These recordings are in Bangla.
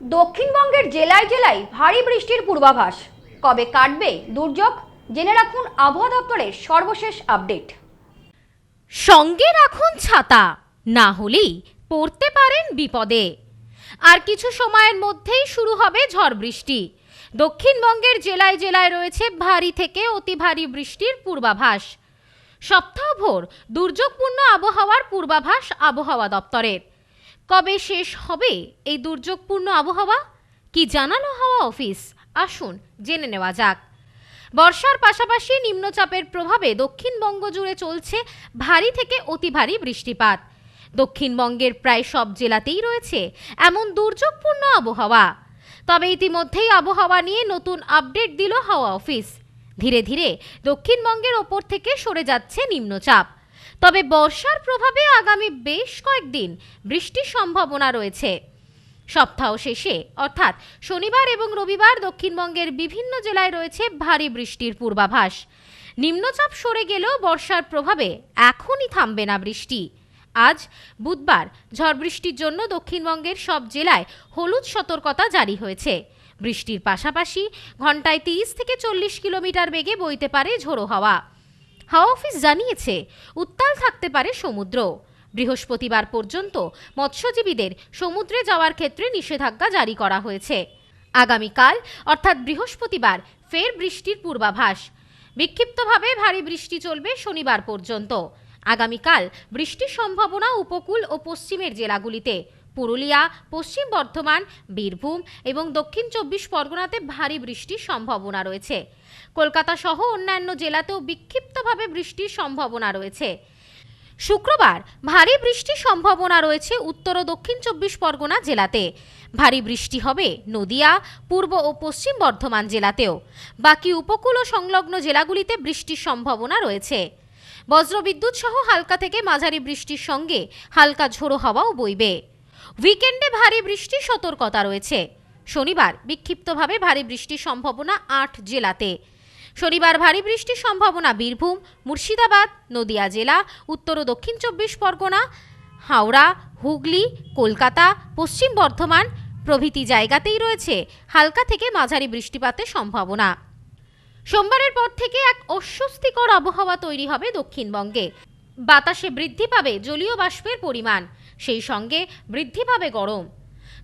দক্ষিণবঙ্গের জেলায় জেলায় ভারী বৃষ্টির পূর্বাভাস। কবে কাটবে দুর্যোগ? জেনে রাখুন আবহাওয়া দপ্তরের সর্বশেষ আপডেট। সঙ্গে রাখুন ছাতা, না হলেই পড়তে পারেন বিপদে। আর কিছু সময়ের মধ্যেই শুরু হবে ঝড় বৃষ্টি। দক্ষিণবঙ্গের জেলায় জেলায় রয়েছে ভারী থেকে অতি ভারী বৃষ্টির পূর্বাভাস। সপ্তাহভর দুর্যোগপূর্ণ আবহাওয়ার পূর্বাভাস আবহাওয়া দপ্তরের। কবে শেষ হবে এই দুর্যোগপূর্ণ আবহাওয়া? কি জানালো হাওয়া অফিস? আসুন, জেনে নেওয়া যাক। বর্ষার পাশাপাশি নিম্নচাপের প্রভাবে দক্ষিণবঙ্গ জুড়ে চলছে ভারী থেকে অতি ভারী বৃষ্টিপাত। দক্ষিণবঙ্গের প্রায় সব জেলাতেই রয়েছে এমন দুর্যোগপূর্ণ আবহাওয়া। তবে ইতিমধ্যেই আবহাওয়া নিয়ে নতুন আপডেট দিল হাওয়া অফিস। ধীরে ধীরে দক্ষিণবঙ্গের ওপর থেকে সরে যাচ্ছে নিম্নচাপ। তবে বর্ষার প্রভাবে আগামী বেশ কয়েকদিন বৃষ্টির সম্ভাবনা রয়েছে। সপ্তাহ শেষে, অর্থাৎ শনিবার এবং রবিবার দক্ষিণবঙ্গের বিভিন্ন জেলায় রয়েছে ভারী বৃষ্টির পূর্বাভাস। নিম্নচাপ সরে গেলেও বর্ষার প্রভাবে এখনই থামবে না বৃষ্টি। আজ বুধবার ঝড় বৃষ্টির জন্য দক্ষিণবঙ্গের সব জেলায় হলুদ সতর্কতা জারি হয়েছে। বৃষ্টির পাশাপাশি ঘন্টায় তিরিশ থেকে চল্লিশ কিলোমিটার বেগে বইতে পারে ঝোড়ো হাওয়া। হাওয়া অফিস জানিয়েছে, উত্তাল থাকতে পারে সমুদ্র। বৃহস্পতিবার পর্যন্ত মৎস্যজীবীদের সমুদ্রে যাওয়ার ক্ষেত্রে নিষেধাজ্ঞা জারি করা হয়েছে। আগামীকাল, অর্থাৎ বৃহস্পতিবার, ফের বৃষ্টির পূর্বাভাস। বিক্ষিপ্তভাবে ভারী বৃষ্টি চলবে শনিবার পর্যন্ত। আগামীকাল বৃষ্টির সম্ভাবনা উপকূল ও পশ্চিমের জেলাগুলিতে। পুরুলিয়া, পশ্চিম বর্ধমান, বীরভূম এবং দক্ষিণ চব্বিশ পরগনাতে ভারী বৃষ্টির সম্ভাবনা রয়েছে। কলকাতা সহ অন্যান্য জেলাতেও বিক্ষিপ্তভাবে বৃষ্টির সম্ভাবনা রয়েছে। শুক্রবার ভারী বৃষ্টির সম্ভাবনা রয়েছে উত্তর ও দক্ষিণ চব্বিশ পরগনা জেলাতে। ভারী বৃষ্টি হবে নদিয়া, পূর্ব ও পশ্চিম বর্ধমান জেলাতেও। বাকি উপকূল ও সংলগ্ন জেলাগুলিতে বৃষ্টির সম্ভাবনা রয়েছে। বজ্রবিদ্যুৎ সহ হালকা থেকে মাঝারি বৃষ্টির সঙ্গে হালকা ঝোড়ো হাওয়াও বইবে। উইকেন্ডে ভারী বৃষ্টির সতর্কতা রয়েছে। শনিবার বিক্ষিপ্তভাবে ভারী বৃষ্টির সম্ভাবনা আট জেলাতে। শনিবার ভারী বৃষ্টির সম্ভাবনা বীরভূম, মুর্শিদাবাদ, নদিয়া জেলা, উত্তর ও দক্ষিণ চব্বিশ পরগনা, হাওড়া, হুগলি, কলকাতা, পশ্চিম বর্ধমান প্রভৃতি জায়গাতেই রয়েছে হালকা থেকে মাঝারি বৃষ্টিপাতের সম্ভাবনা। সোমবারের পর থেকে এক অস্বস্তিকর আবহাওয়া তৈরি হবে দক্ষিণবঙ্গে। বাতাসে বৃদ্ধি পাবে জলীয় বাষ্পের পরিমাণ, সেই সঙ্গে বৃদ্ধি পাবে গরম।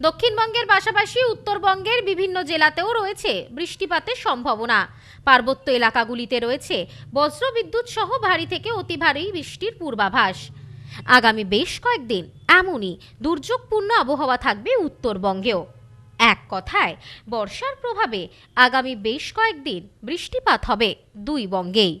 দক্ষিণবঙ্গের পাশাপাশি উত্তরবঙ্গের বিভিন্ন জেলাতেও রয়েছে বৃষ্টিপাতের সম্ভাবনা। পার্বত্য এলাকাগুলিতে রয়েছে বজ্রবিদ্যুৎ সহ ভারী থেকে অতি ভারী বৃষ্টির পূর্বাভাস। আগামী বেশ কয়েকদিন এমনই দুর্যোগপূর্ণ আবহাওয়া থাকবে উত্তরবঙ্গেও। এক কথায়, বর্ষার প্রভাবে আগামী বেশ কয়েকদিন বৃষ্টিপাত হবে দুই বঙ্গেই।